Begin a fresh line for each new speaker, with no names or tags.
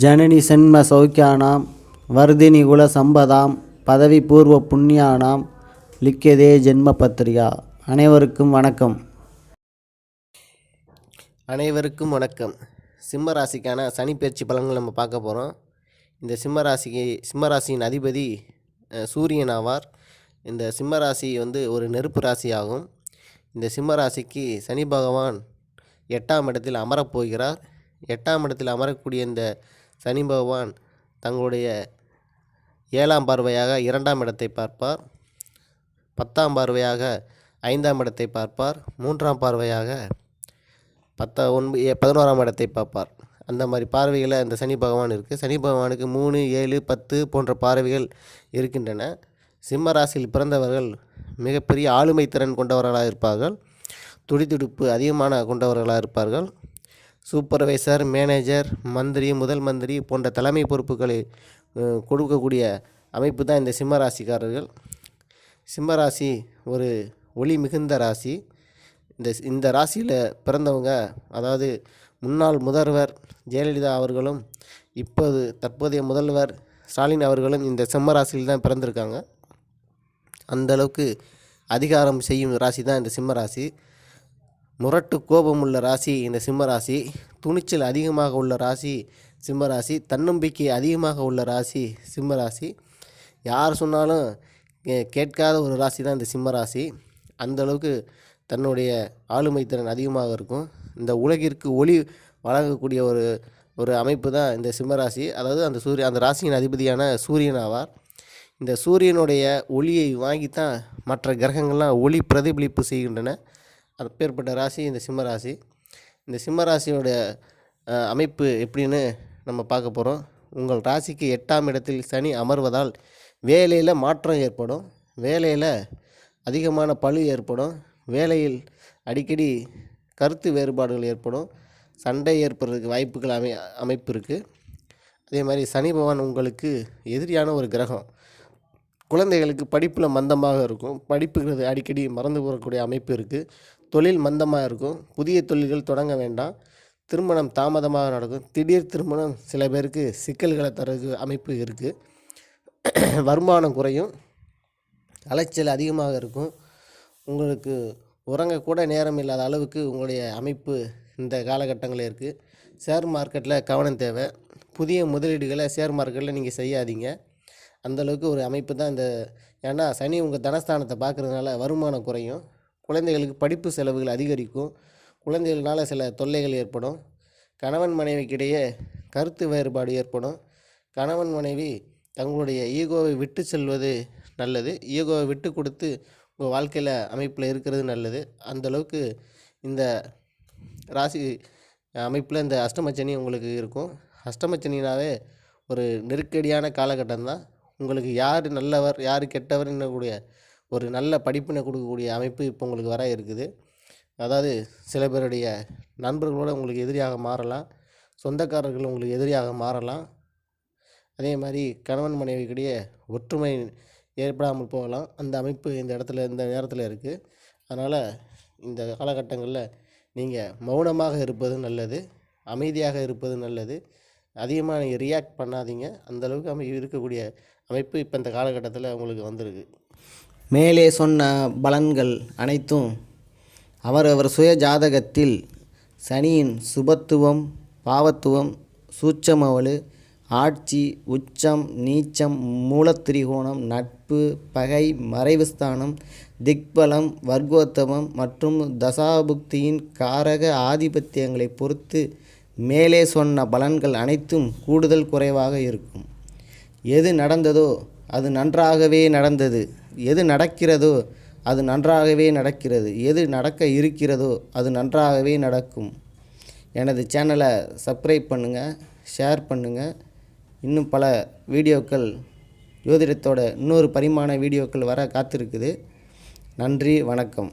ஜனனி சென்ம சௌக்கியானாம் வர்தினி குல சம்பதாம் பதவி பூர்வ புண்ணியானாம் லிக்கியதே ஜென்ம பத்திரிகா. அனைவருக்கும் வணக்கம்.
அனைவருக்கும் வணக்கம். சிம்ம ராசிக்கான சனி பயிற்சி பலன்கள் நம்ம பார்க்க போகிறோம் இந்த சிம்ம ராசிக்கு சிம்ம ராசியின் அதிபதி சூரியன் ஆவார். இந்த சிம்ம ராசி வந்து ஒரு நெருப்பு ராசி ஆகும் இந்த சிம்ம ராசிக்கு சனி பகவான் எட்டாம் இடத்தில் அமரப் போகிறார். எட்டாம் இடத்தில் அமரக்கூடிய இந்த சனி பகவான் தங்களுடைய ஏழாம் பார்வையாக இரண்டாம் இடத்தை பார்ப்பார். பத்தாம் பார்வையாக ஐந்தாம் இடத்தை பார்ப்பார். மூன்றாம் பார்வையாக பத்தா ஒன்பது ஏ- பதினோராம் இடத்தை பார்ப்பார். அந்த மாதிரி பார்வைகளை அந்த சனி பகவான் இருக்குது சனி பகவானுக்கு மூணு ஏழு பத்து போன்ற பார்வைகள் இருக்கின்றன. சிம்ம ராசியில் பிறந்தவர்கள் மிகப்பெரிய ஆளுமை திறன் கொண்டவர்களாக இருப்பார்கள். துடிதுடிப்பு அதிகமான கொண்டவர்களாக இருப்பார்கள். சூப்பர்வைசர் மேனேஜர் மந்திரி முதல் மந்திரி போன்ற தலைமை பொறுப்புகளை கொடுக்கக்கூடிய அமைப்பு தான் இந்த சிம்மராசிக்காரர்கள். சிம்மராசி ஒரு ஒளி மிகுந்த ராசி. இந்த இந்த ராசியில் பிறந்தவங்க அதாவது முன்னாள் முதல்வர் ஜெயலலிதா அவர்களும் இப்போது தற்போதைய முதல்வர் ஸ்டாலின் அவர்களும் இந்த சிம்மராசியில் தான் பிறந்திருக்காங்க. அந்த அளவுக்கு அதிகாரம் செய்யும் ராசி தான் இந்த சிம்மராசி. முரட்டு கோபம் உள்ள ராசி இந்த சிம்ம ராசி துணிச்சல் அதிகமாக உள்ள ராசி சிம்ம ராசி தன்னம்பிக்கை அதிகமாக உள்ள ராசி சிம்ம ராசி. யார் சொன்னாலும் கே- கேட்காத ஒரு ராசி தான் இந்த சிம்ம ராசி. அந்தளவுக்கு தன்னுடைய ஆளுமை திறன் அதிகமாக இருக்கும். இந்த உலகிற்கு ஒளி வழங்கக்கூடிய ஒரு ஒரு அமைப்பு தான் இந்த சிம்ம ராசி. அதாவது அந்த சூரிய அந்த ராசியின் அதிபதியான சூரியன் ஆவார். இந்த சூரியனுடைய ஒளியை வாங்கித்தான் மற்ற கிரகங்கள்லாம் ஒளி பிரதிபலிப்பு செய்கின்றன. அப்பேற்பட்ட ராசி இந்த சிம்ம ராசி. இந்த சிம்ம ராசியோட அமைப்பு எப்படின்னு நம்ம பார்க்க போகிறோம் உங்கள் ராசிக்கு எட்டாம் இடத்தில் சனி அமர்வதால் வேலையில் மாற்றம் ஏற்படும். வேலையில் அதிகமான பளு ஏற்படும். வேலையில் அடிக்கடி கருத்து வேறுபாடுகள் ஏற்படும். சண்டை ஏற்படுறதுக்கு வாய்ப்புகள் அமை அமைப்பு இருக்குது அதே மாதிரி சனி பகவான் உங்களுக்கு எதிரியான ஒரு கிரகம். குழந்தைகளுக்கு படிப்பில் மந்தமாக இருக்கும். படிப்புங்கிறது அடிக்கடி மறந்து போகக்கூடிய அமைப்பு இருக்குது தொழில் மந்தமாக இருக்கும். புதிய தொழில்கள் தொடங்க வேண்டாம். திருமணம் தாமதமாக நடக்கும். திடீர் திருமணம் சில பேருக்கு சிக்கல்களை தரது அமைப்பு இருக்குது வருமானம் குறையும். அலைச்சல் அதிகமாக இருக்கும். உங்களுக்கு உறங்கக்கூட நேரம் இல்லாத அளவுக்கு உங்களுடைய அமைப்பு இந்த காலகட்டங்களில் இருக்குது ஷேர் மார்க்கெட்டில் கவனம் தேவை. புதிய முதலீடுகளை ஷேர் மார்க்கெட்டில் நீங்கள் செய்யாதீங்க. அந்த அளவுக்கு ஒரு அமைப்பு தான் இந்த ஏன்னா சனி உங்கள் தனஸ்தானத்தை பார்க்குறதுனால வருமானம் குறையும். குழந்தைகளுக்கு படிப்பு செலவுகள் அதிகரிக்கும். குழந்தைகளால் சில தொல்லைகள் ஏற்படும். கணவன் மனைவிக்கிடையே கருத்து வேறுபாடு ஏற்படும். கணவன் மனைவி தங்களுடைய ஈகோவை விட்டு செல்வது நல்லது. ஈகோவை விட்டு கொடுத்து உங்கள் வாழ்க்கையில் அமைப்பில் இருக்கிறது நல்லது. அந்த அளவுக்கு இந்த ராசி அமைப்பில் இந்த அஷ்டமச்சனி உங்களுக்கு இருக்கும். அஷ்டமச்சனினாவே ஒரு நெருக்கடியான காலகட்டம் தான் உங்களுக்கு யார் நல்லவர் யார் கெட்டவர் என்னக்கூடிய ஒரு நல்ல படிப்பினை கொடுக்கக்கூடிய அமைப்பு இப்போ உங்களுக்கு வர இருக்குது. அதாவது சில பேருடைய நண்பர்களோடு உங்களுக்கு எதிரியாக மாறலாம். சொந்தக்காரர்கள் உங்களுக்கு எதிரியாக மாறலாம். அதே மாதிரி கணவன் மனைவிக்கிடையே ஒற்றுமை ஏற்படாமல் போகலாம். அந்த அமைப்பு இந்த இடத்துல இந்த நேரத்தில் இருக்குது அதனால் இந்த காலகட்டங்களில் நீங்கள் மௌனமாக இருப்பது நல்லது. அமைதியாக இருப்பது நல்லது. அதிகமாக நீங்கள் ரியாக்ட் பண்ணாதீங்க. அந்த அளவுக்கு அமை இருக்கக்கூடிய அமைப்பு இப்போ இந்த காலகட்டத்தில் உங்களுக்கு வந்திருக்கு.
மேலே சொன்ன பலன்கள் அனைத்தும் அவரவர் சுய ஜாதகத்தில் சனியின் சுபத்துவம் பாவத்துவம் சூட்சமவலு ஆட்சி உச்சம் நீச்சம் மூலத்திரிகோணம் நட்பு பகை மறைவுஸ்தானம் திக்பலம் வர்க்கோத்தமம் மற்றும் தசாபுக்தியின் காரக ஆதிபத்தியங்களை பொறுத்து மேலே சொன்ன பலன்கள் அனைத்தும் கூடுதல் குறைவாக இருக்கும். எது நடந்ததோ அது நன்றாகவே நடந்தது. எது நடக்கிறதோ அது நன்றாகவே நடக்கிறது. எது நடக்க இருக்கிறதோ அது நன்றாகவே நடக்கும். எனது சேனலை சப்ஸ்கிரைப் பண்ணுங்கள் ஷேர் பண்ணுங்கள் இன்னும் பல வீடியோக்கள் ஜோதிடத்தோட இன்னொரு பரிமாண வீடியோக்கள் வர காத்திருக்குது. நன்றி வணக்கம்.